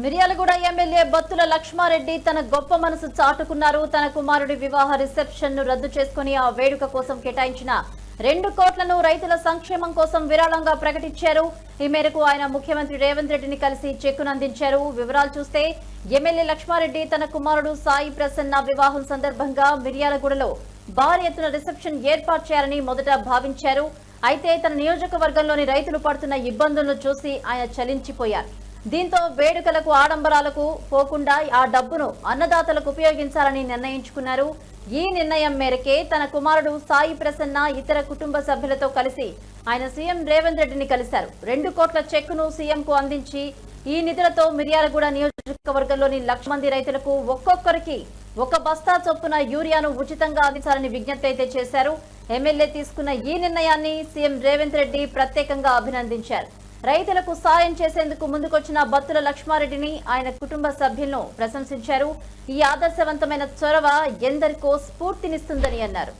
Miryalaguda MLA Battula Lakshma Reddy తన గొప్ప మనసు చాటుకున్నారు. తన కుమారుడి వివాహ రిసెప్షన్ను రద్దు చేసుకుని ఆ వేడుక కోసం కేటాయించిన రెండు కోట్లను రైతుల సంక్షేమం కోసం విరాళంగా ప్రకటించారు. ఈ మేరకు ఆయన ముఖ్యమంత్రి రేవంత్ రెడ్డిని కలిసి చెక్కును అందించారు వివరాలు చూస్తే ఎమ్మెల్యే లక్ష్మారెడ్డి తన కుమారుడు సాయి ప్రసన్న వివాహం సందర్భంగా మిర్యాలగూడలో భారీ ఎత్తున రిసెప్షన్ ఏర్పాటు చేయాలని మొదట భావించారు. అయితే తన నియోజకవర్గంలోని రైతులు పడుతున్న ఇబ్బందులను చూసి ఆయన చలించిపోయారు. దీంతో వేడుకలకు ఆడంబరాలకు పోకుండా ఆ డబ్బును అన్నదాతలకు ఉపయోగించాలని నిర్ణయించుకున్నారు. ఈ నిర్ణయం మేరకే తన కుమారుడు సాయి ప్రసన్న ఇతర కుటుంబ సభ్యులతో కలిసి ఆయన సీఎం రేవంత్ రెడ్డిని కలిశారు. రెండు కోట్ల చెక్కును సీఎంకు అందించి ఈ నిధులతో మిర్యాలగూడ నియోజకవర్గంలోని లక్ష మంది రైతులకు ఒక్కొక్కరికి ఒక బస్తా చొప్పున యూరియాను ఉచితంగా అందించాలని విజ్ఞప్తి అయితే చేశారు. ఎమ్మెల్యే తీసుకున్న ఈ నిర్ణయాన్ని సీఎం రేవంత్ రెడ్డి ప్రత్యేకంగా అభినందించారు. రైతులకు సాయం చేసేందుకు ముందుకొచ్చిన బత్తుల లక్ష్మారెడ్డిని ఆయన కుటుంబ సభ్యులను ప్రశంసించారు. ఈ ఆదర్శవంతమైన చొరవ ఎందరికో స్ఫూర్తినిస్తుందని అన్నారు.